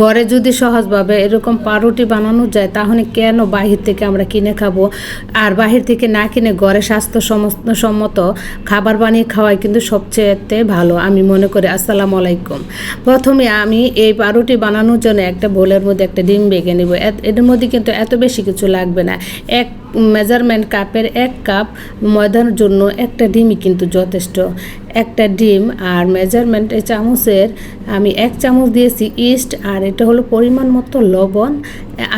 ঘরে যদি সহজভাবে এরকম পাউরুটি বানানো যায়, তাহলে কেন বাহির থেকে আমরা কিনে খাব? আর বাহির থেকে না কিনে ঘরে স্বাস্থ্য সম্মত খাবার বানিয়ে খাওয়াই কিন্তু সবচেয়েতে ভালো, আমি মনে করি। আসসালামু আলাইকুম। প্রথমে আমি এই পাউরুটি বানানোর জন্য একটা বোলের মধ্যে একটা ডিম বেগে নেব। এর মধ্যে কিন্তু এত বেশি কিছু লাগবে না। এক মেজারমেন্ট কাপের এক কাপ ময়দার জন্য একটা ডিমই কিন্তু যথেষ্ট। একটা ডিম আর মেজারমেন্ট চামচের আমি এক চামচ দিয়েছি ইস্ট আর এটা হলো পরিমাণ মতো লবণ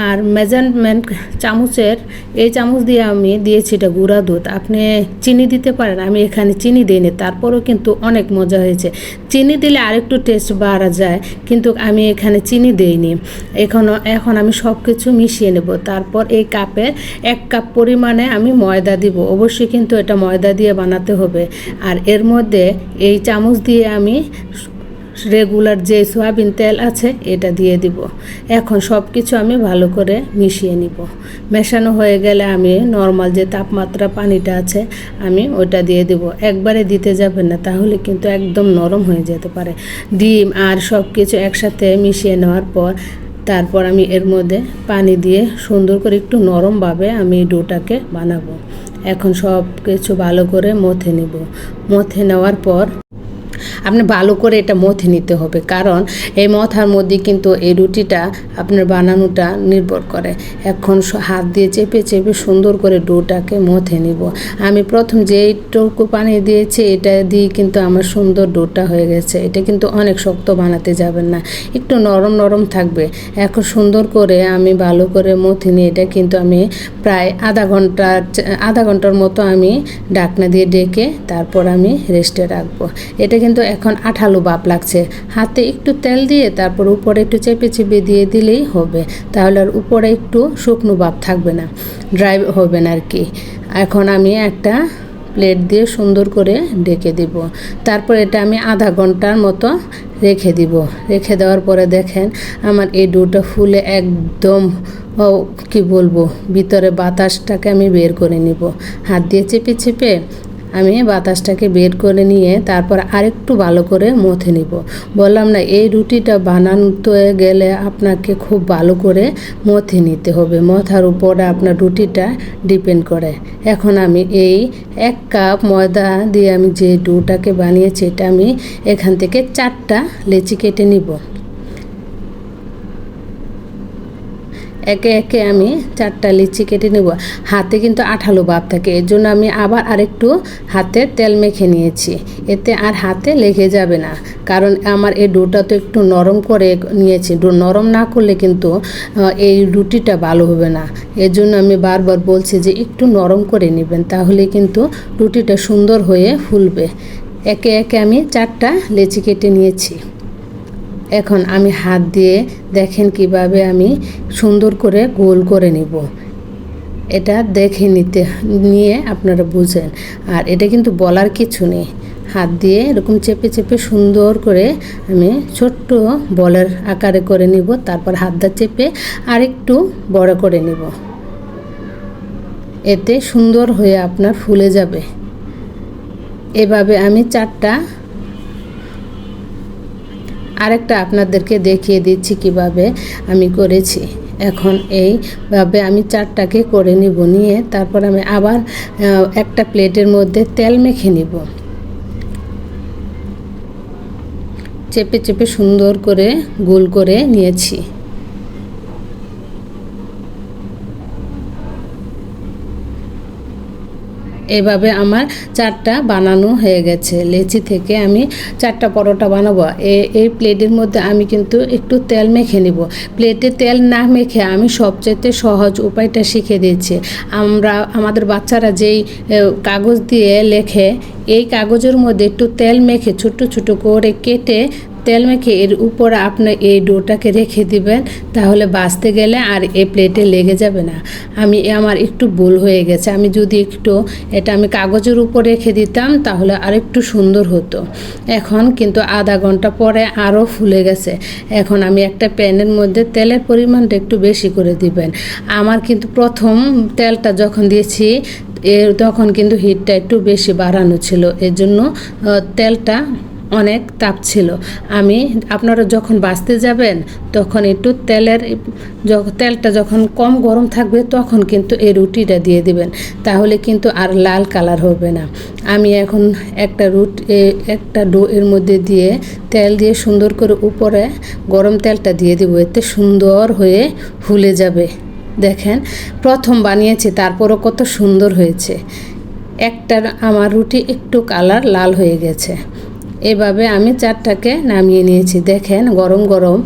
আর মেজারমেন্ট চামচের এই চামচ দিয়ে আমি দিয়েছি এটা গুঁড়া দুধ। আপনি চিনি দিতে পারেন, আমি এখানে চিনি দিইনি, তারপরেও কিন্তু অনেক মজা হয়েছে। চিনি দিলে আরেকটু টেস্ট বাড়া যায়, কিন্তু আমি এখানে চিনি দেইনি। এখনও এখন আমি সব কিছু মিশিয়ে নেব। তারপর এই কাপের এক কাপ পরিমাণে আমি ময়দা দিব। অবশ্যই কিন্তু এটা ময়দা দিয়ে বানাতে হবে। আর এর মধ্যে এই চামচ দিয়ে আমি রেগুলার যে সয়াবিন তেল আছে, এটা দিয়ে দিব। এখন সব কিছু আমি ভালো করে মিশিয়ে নিব। মেশানো হয়ে গেলে আমি নর্মাল যে তাপমাত্রা পানিটা আছে, আমি ওটা দিয়ে দিব। একবারে দিতে যাবেন না, তাহলে কিন্তু একদম নরম হয়ে যেতে পারে। ডিম আর সব কিছু একসাথে মিশিয়ে নেওয়ার পর তারপর আমি এর মধ্যে পানি দিয়ে সুন্দর করে একটু নরমভাবে আমি ডোটাকে বানাবো। এখন সব কিছু ভালো করে মথে নিব। মথে নেওয়ার পর আপনি ভালো করে এটা মথে নিতে হবে। কারণ এই মথার মধ্যে কিন্তু এই রুটিটা আপনার বানানোটা নির্ভর করে। এখন হাত দিয়ে চেপে চেপে সুন্দর করে ডোটাকে মথে নিব। আমি প্রথম যে এইটুকু পানি দিয়েছি, এটা দিয়ে কিন্তু আমার সুন্দর ডোটা হয়ে গেছে। এটা কিন্তু অনেক শক্ত বানাতে যাবেন না। একটু নরম নরম থাকবে। এখন সুন্দর করে আমি ভালো করে মথে নিয়ে এটা কিন্তু আমি প্রায় আধা ঘণ্টা, আধা ঘণ্টার মতো আমি ডাকনা দিয়ে ডেকে তারপর আমি রেস্টে রাখব। এটা কিন্তু এখন আঠালো বাপ লাগছে। হাতে একটু তেল দিয়ে তারপর উপরে একটু চেপে চেপে দিয়ে দিলেই হবে। তাহলে আর উপরে একটু শুকনো ভাব থাকবে না। ড্রাই হবে না আর কি। এখন আমি একটা প্লেট দিয়ে সুন্দর করে ডেকে দিব। তারপর এটা আমি আধা ঘণ্টার মতো রেখে দিব। রেখে দেওয়ার পরে দেখেন আমার এই ডোটা ফুলে একদম কি বলব, ভিতরে বাতাসটাকে আমি বের করে নিব। হাত দিয়ে চেপে চেপে আমি বাতাসটাকে বের করে নিয়ে তারপর আরেকটু ভালো করে মথে নিব। বললাম, না, এই রুটিটা বানাতে গেলে আপনাকে খুব ভালো করে মথে নিতে হবে। মথার উপরে আপনার রুটিটা ডিপেন্ড করে। এখন আমি এই এক কাপ ময়দা দিয়ে আমি যে ডোটাকে বানিয়েছি, এটা আমি এখান থেকে চারটা লেচি কেটে নিব। একে একে আমি চারটা লিচি কেটে নেব। হাতে কিন্তু আঠালো ভাব থাকে এর জন্য আমি আবার আরেকটু হাতে তেল মেখে নিয়েছি। এতে আর হাতে লেগে যাবে না, কারণ আমার এই ডোটা তো একটু নরম করে নিয়েছি। ডো নরম না করলে কিন্তু এই রুটিটা ভালো হবে না। এর জন্য আমি বারবার বলছি যে একটু নরম করে নেবেন, তাহলে কিন্তু রুটিটা সুন্দর হয়ে ফুলবে। একে একে আমি চারটা লেচি কেটে নিয়েছি। এখন আমি হাত দিয়ে দেখেন কীভাবে আমি সুন্দর করে গোল করে নিব। এটা দেখে নিতে, নিয়ে আপনারা বুঝেন। আর এটা কিন্তু বলার কিছু নেই। হাত দিয়ে এরকম চেপে চেপে সুন্দর করে আমি ছোট্ট বলের আকারে করে নিব, তারপর হাতটা চেপে আরেকটু বড় করে নিব। এতে সুন্দর হয়ে আপনার ফুলে যাবে। এভাবে আমি চারটা আরেকটা আপনাদেরকে দেখিয়ে দিচ্ছি কীভাবে আমি করেছি। এখন এইভাবে আমি চারটাকে করে নিব, নিয়ে তারপর আমি আবার একটা প্লেটের মধ্যে তেল মেখে নিব। চেপে চেপে সুন্দর করে গোল করে নিয়েছি। এভাবে আমার চারটা বানানো হয়ে গেছে। লেচি থেকে আমি চারটা পরোটা বানাবো। এই প্লেটের মধ্যে আমি কিন্তু একটু তেল মেখে নিব। প্লেটে তেল না মেখে আমি সবচেয়ে সহজ উপায়টা শিখে দিয়েছি। আমরা, আমাদের বাচ্চারা যেই কাগজ দিয়ে লেখে, এই কাগজের মধ্যে একটু তেল মেখে ছোট ছোট করে কেটে তেল মেখে এর উপরে আপনি এই ডোটাকে রেখে দিবেন, তাহলে বাঁচতে গেলে আর এই প্লেটে লেগে যাবে না। আমি, আমার একটু ভুল হয়ে গেছে। আমি যদি একটু, এটা আমি কাগজের উপর রেখে দিতাম, তাহলে আর একটু সুন্দর হতো। এখন কিন্তু আধা ঘণ্টা পরে আরও ফুলে গেছে। এখন আমি একটা প্যানের মধ্যে তেলের পরিমাণটা একটু বেশি করে দিবেন। আমার কিন্তু প্রথম তেলটা যখন দিয়েছি, এর তখন কিন্তু হিটটা একটু বেশি বাড়ানো ছিল। এর জন্য তেলটা অনেক তাপ ছিল। আমি, আপনারা যখন বাঁচতে যাবেন, তখন একটু তেলের তেলটা যখন কম গরম থাকবে, তখন কিন্তু এই রুটিটা দিয়ে দিবেন। তাহলে কিন্তু আর লাল কালার হবে না। আমি এখন একটা রুট একটা ডো এর মধ্যে দিয়ে তেল দিয়ে সুন্দর করে উপরে গরম তেলটা দিয়ে দিব। এতে সুন্দর হয়ে ফুলে যাবে। দেখেন, প্রথম বানিয়েছি, তারপরও কত সুন্দর হয়েছে। একটা আমার রুটি একটু কালার লাল হয়ে গেছে। এভাবে আমি চারটাকে নামিয়ে নিয়েছি। দেখেন, গরম গরম।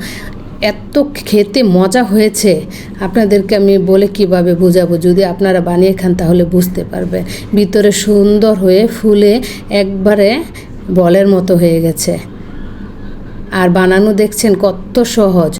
এত খেতে মজা হয়েছে। আপনাদেরকে আমি বলে কীভাবে বোঝাবো? যদি আপনারা বানিয়ে খান, তাহলে বুঝতে পারবে। ভিতরে সুন্দর হয়ে ফুলে একবারে বলের মতো হয়ে গেছে। আর বানানো দেখছেন কত সহজ।